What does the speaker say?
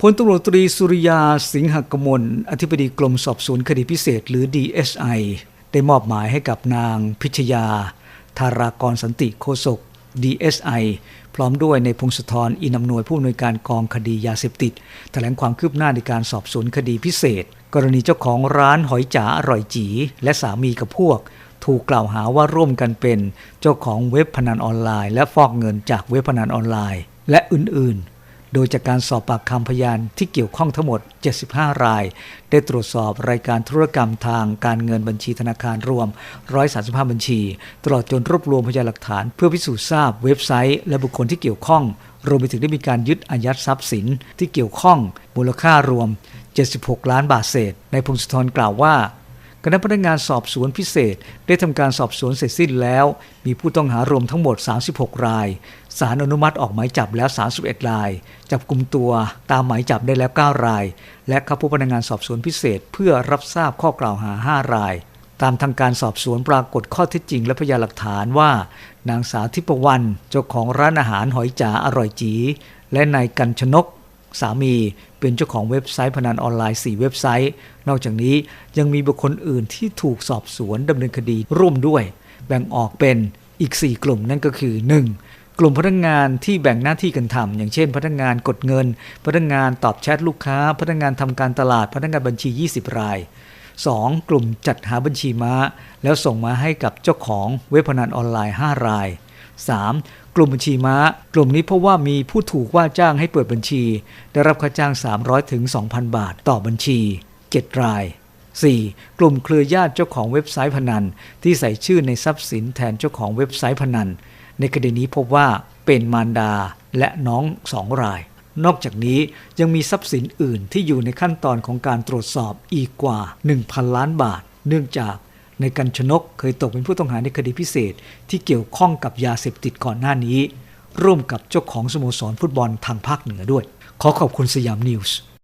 พลตำรวจตรีสุริยาสิงหกมลอธิบดีกรมสอบสวนคดีพิเศษหรือ DSI ได้มอบหมายให้กับนางพิชยา ธารากรสันติโคศก DSI พร้อมด้วยในพงศธรอินำนวยผู้อำนวยการกองคดียาเสพติด แถลงความคืบหน้าในการสอบสวนคดีพิเศษ กรณีเจ้าของร้านหอยจ๋าอร่อยจี และสามีกับพวก ถูกกล่าวหาว่าร่วมกันเป็น เจ้าของเว็บพนันออนไลน์ และฟอกเงินจากเว็บพนันออนไลน์ และอื่นๆ โดยจากการสอบปากคำพยานที่เกี่ยวข้องทั้งหมด 75 ราย ได้ตรวจสอบรายการธุรกรรมทางการเงินบัญชีธนาคารรวม 135 บัญชี ตลอดจนรวบรวมพยานหลักฐาน เพื่อพิสูจน์ทราบเว็บไซต์ และบุคคลที่เกี่ยวข้อง รวมไปถึงได้มีการยึดอายัดทรัพย์สินที่เกี่ยวข้องมูลค่ารวม 76 ล้านบาทเศษ ในพงศธรกล่าวว่า คณะพนักงานสอบสวนพิเศษ ได้ทำการสอบสวนเสร็จสิ้นแล้ว มีผู้ต้องหารวมทั้งหมด 36 ราย สารอนุมัติออกหมายจับแล้ว 31 ราย จับกลุ่มตัวตามหมายจับได้แล้ว 9 ราย และเข้าพบพนักงานสอบสวนพิเศษ เพื่อรับทราบข้อกล่าวหา 5 ราย ตามทางการสอบสวนปรากฏข้อเท็จจริง และพยานหลักฐานว่า นางสาวทิพวรรณเจ้าของร้านอาหารหอยจ๋าอร่อยจี และนายกันชนก สามีเป็นเจ้าของเว็บไซต์พนันออนไลน์ 4 เว็บไซต์ นอกจากนี้ยังมีบุคคลอื่นที่ถูกสอบสวนดำเนินคดีร่วมด้วย แบ่งออกเป็นอีก 4 กลุ่มนั่นก็คือ 1. กลุ่มพนักงงานที่แบ่งหน้าที่กันทำอย่างเช่น พนักงานกดเงิน พนักงานตอบแชทลูกค้า พนักงานทำการตลาด พนักงานบัญชี 20 ราย 2. กลุ่มจัดหาบัญชีม้า แล้วส่งมาให้กับเจ้าของเว็บพนันออนไลน์ 5 ราย 3. กลุ่มบัญชีม้า กลุ่มนี้เพราะว่ามีผู้ถูกว่าจ้างให้เปิดบัญชี ได้รับค่าจ้าง 300ถึง2,000 บาท ต่อบัญชี 7 ราย 4. กลุ่มเครือญาติเจ้าของเว็บไซต์พนัน ที่ใส่ชื่อในทรัพย์สินแทนเจ้าของเว็บไซต์พนัน ในคดีนี้พบว่าเป็นมารดาและน้องสองราย นอกจากนี้ยังมีทรัพย์สินอื่นที่อยู่ในขั้นตอนของการตรวจสอบอีกกว่า 1,000 ล้านบาท เนื่องจาก ในกันชนกเคยตกเป็นผู้ต้องหาในคดีพิเศษ ที่เกี่ยวข้องกับยาเสพติดก่อนหน้านี้ ร่วมกับเจ้าของสโมสรฟุตบอลทางภาคเหนือด้วย ขอขอบคุณสยามนิวส์